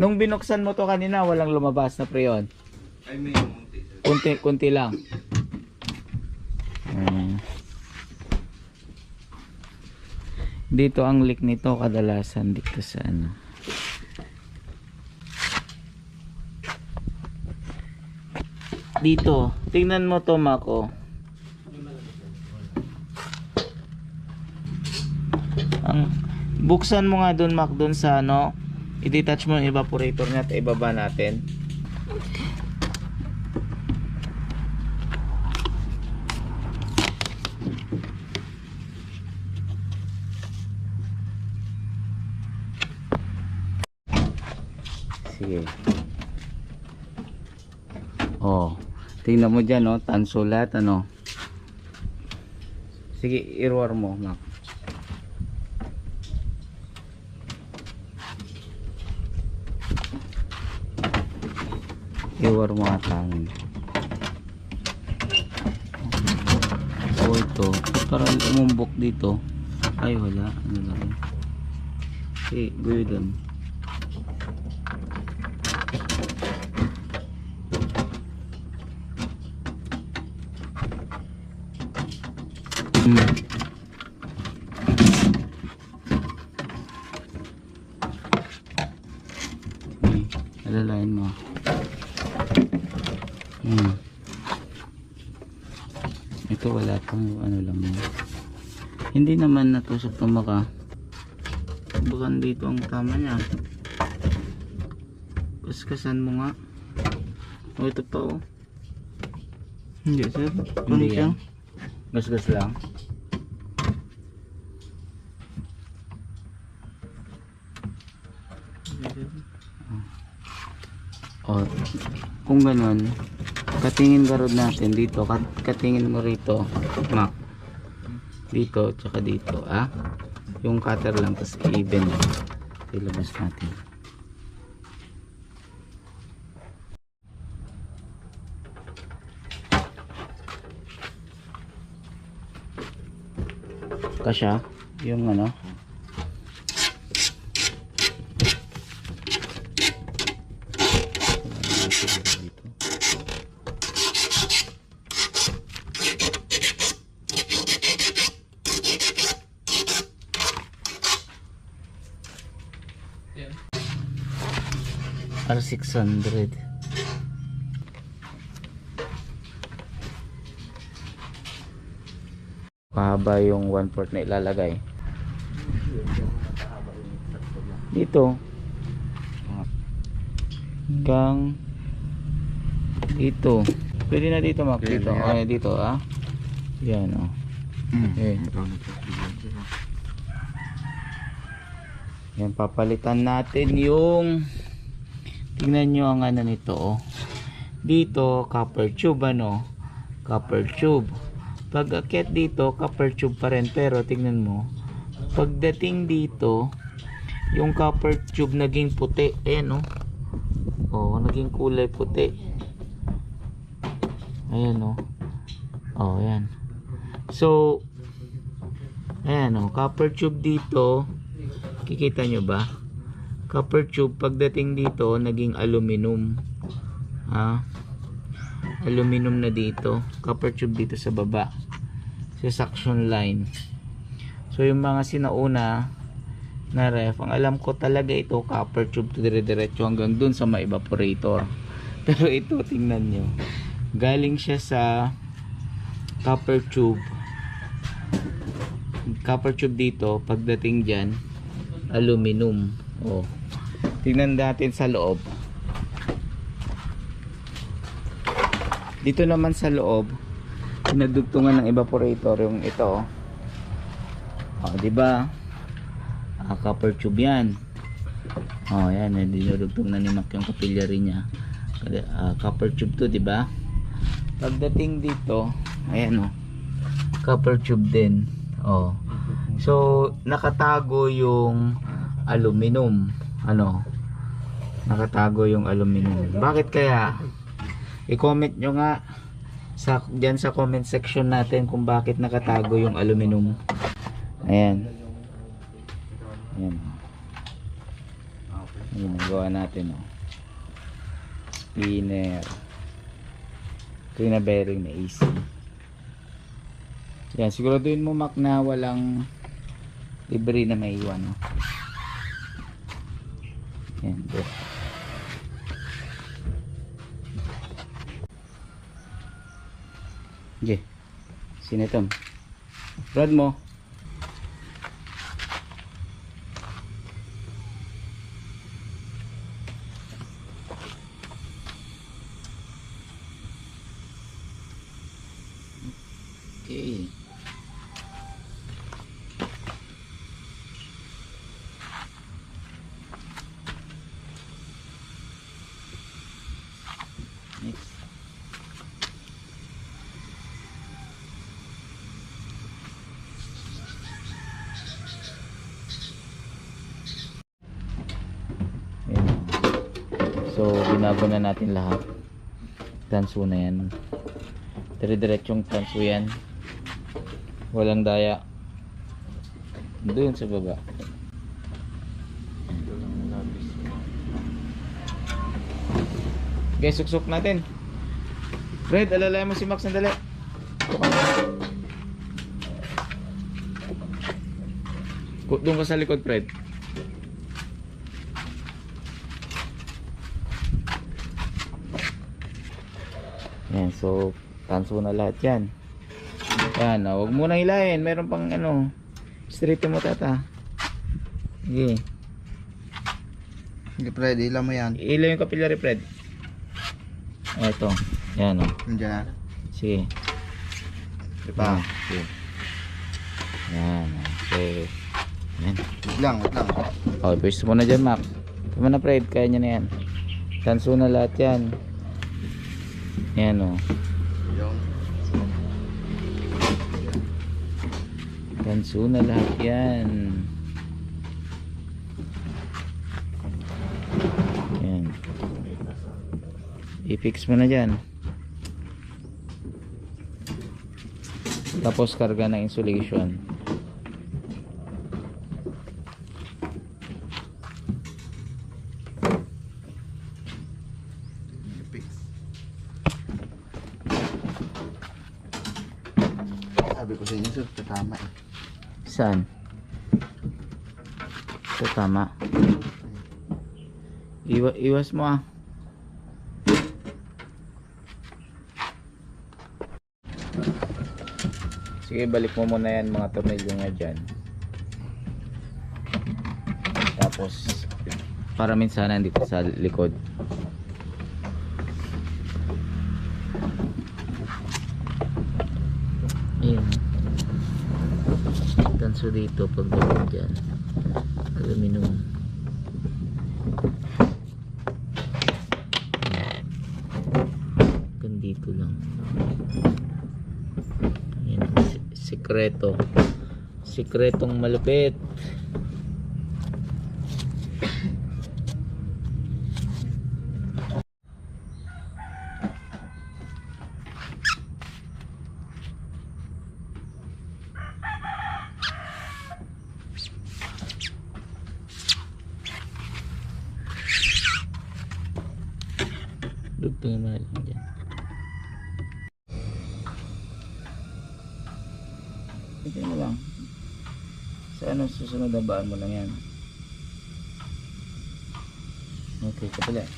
Nung binuksan mo to kanina, walang lumabas na preyon. Ay, may. Kunti, kunti lang. Ayan. Dito ang leak nito kadalasan dito sa ano. Dito, tingnan mo to Mako. Ang buksan mo nga doon Mac doon sa ano, i-detach mo yung evaporator niya at ibaba natin. Sige. Oh, tingnan mo diyan, oh, tansulat ano. Sige, i-roar mo, Mac. I-roar mo at hangin. Oh, ito. Parang umumbok dito. Ay, wala. Ano lang. Okay, guyo doon. Hmm. Okay, alalayan mo. Hmm. Ito wala pang ano lang mo. Hindi naman natusok na maka. Bukan dito ang tama niya. Kaskasan mo nga. O ito pa oh. Hindi sir. Ano Hindi siya? yan. Gasgas lang. O, kung ganun, katingin ka rin natin dito, kat katingin mo rito, Mac. Dito, tsaka dito, ah. Yung cutter lang, tapos i-even. Ilabas natin. Kasya, yung ano. R600 Pahaba yung 1 port na ilalagay. Dito. Hanggang Dito. Pwede na dito Pwede dito. na. Ay, dito ah. Yan oh. Hmm. Eh. Yan, papalitan natin yung tingnan nyo ang ano nito oh. Dito, copper tube ano. Copper tube. Pag akit dito, copper tube pa rin. Pero tingnan mo, pagdating dito, yung copper tube naging puti. Ayan oh. Oh, naging kulay puti. Ayan oh. Oh, ayan. So, ayan o, copper tube dito, kikita nyo ba? Copper tube, pagdating dito, naging aluminum. Ha? Aluminum na dito. Copper tube dito sa baba. Sa suction line. So, yung mga sinauna na ref, ang alam ko talaga ito, copper tube to dire-diretso hanggang dun sa may evaporator. Pero ito, tingnan nyo. Galing siya sa copper tube copper tube dito pagdating dyan aluminum oh tingnan natin sa loob. Dito naman sa loob pinadugtungan ng evaporator yung ito. Oh di ba? Ah, copper tube yan. Oh yan eh, na ni Mac yung capillary niya. Ah, copper tube to di ba? Pagdating dito ayan oh. Copper tube din. Oh so nakatago yung aluminum. Ano nakatago yung aluminum bakit kaya i-comment nyo nga sa diyan sa comment section natin kung bakit nakatago yung aluminum ayan ayan Yun, nagawa natin, oh. Spinner. Ito yung na-bearing na AC. Yan, siguraduhin mo, Mac, na walang libre na may iwan, oh. Yan, good. Okay. Sino? Brad mo. Okay. Next. Ayan. So, binago na natin lahat. Tanso na yan. Dire-diretsong tanso yan. Walang daya. Doon sa baba. Guys, suksok natin. Fred, alalay mo si Max sandali. Doon ka sa likod, Fred. Yan, so tanso na lahat yan. Yan, oh, huwag mo na hilahin. Meron pang ano, straight mo tata. Sige. Hindi pwede, ilan mo yan. Ilaw yung capillary, Fred. Eto. Yan, oh. Nandiyan na. Sige. Di ba? Sige. Yan, okay. Yan. Wait lang, wait lang. Okay, pwesto mo na dyan, Mac. Tama na, Fred. Kaya niya na yan. Tanso na lahat yan. Yan, oh. Yung. Tanso na lahat yan. Yan. I-fix mo na dyan. Tapos karga ng insulation. Fix. Sabi ko sa inyo, sir, tatama eh. Saan? Ito tama. Iwa, iwas mo ah. Sige, balik mo muna yan mga tornilyo nga dyan. Tapos, para minsan dito sa likod. Ayan. Tanso dito pag balik dyan. Aluminum. Hanggang dito lang. Si- sikreto. Sikretong malupit. Dugtong mo na lang dyan. Ito na lang. Sa ano susunod na baan mo lang yan. Okay, kapila.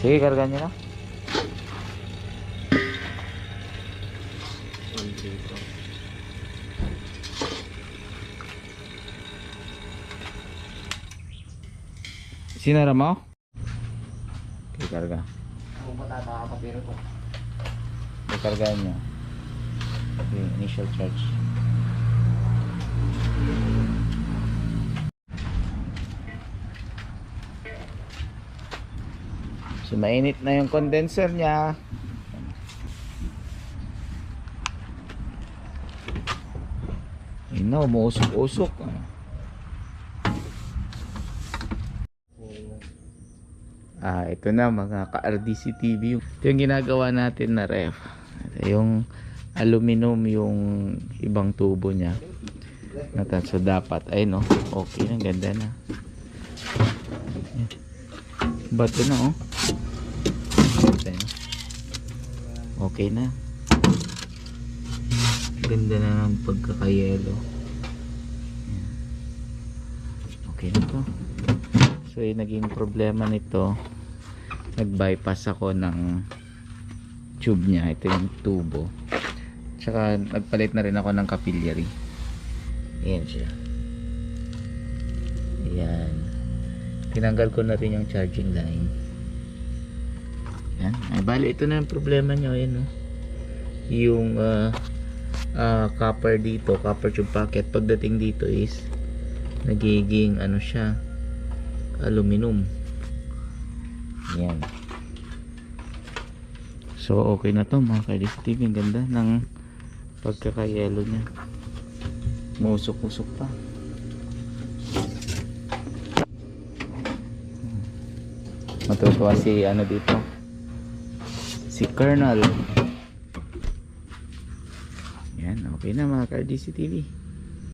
Sige, karga nyo na. Sinara mo? Okay, karga. Kung matatapapiro ko. Ikargahan nyo. Okay, initial charge. So, mainit na yung condenser niya. Na, umuusok-usok. Ah, ito na mga ka-RDC TV. Ito yung ginagawa natin na ref. Yung aluminum yung ibang tubo niya. Natan, so dapat, ay no, okay na, ganda na. Bato na oh. Okay na. Ganda na ng pagkakayelo. Okay na to. So yung naging problema nito, nag-bypass ako ng tube niya. Ito yung tubo. Tsaka nagpalit na rin ako ng capillary. Ayan siya. Ayan. Tinanggal ko na rin yung charging line. Ayan. Ay, bali, ito na yung problema nyo. Ayan, no? Yung ah, ah, copper dito, copper tube packet, pagdating dito is nagiging ano siya, aluminum. Ayan. So, okay na to mga ka-LS TV. Ang ganda ng pagkakayelo niya. Musok-usok pa. Matutuwa si ano dito. Si Colonel. Yan, okay na mga ka-LS TV.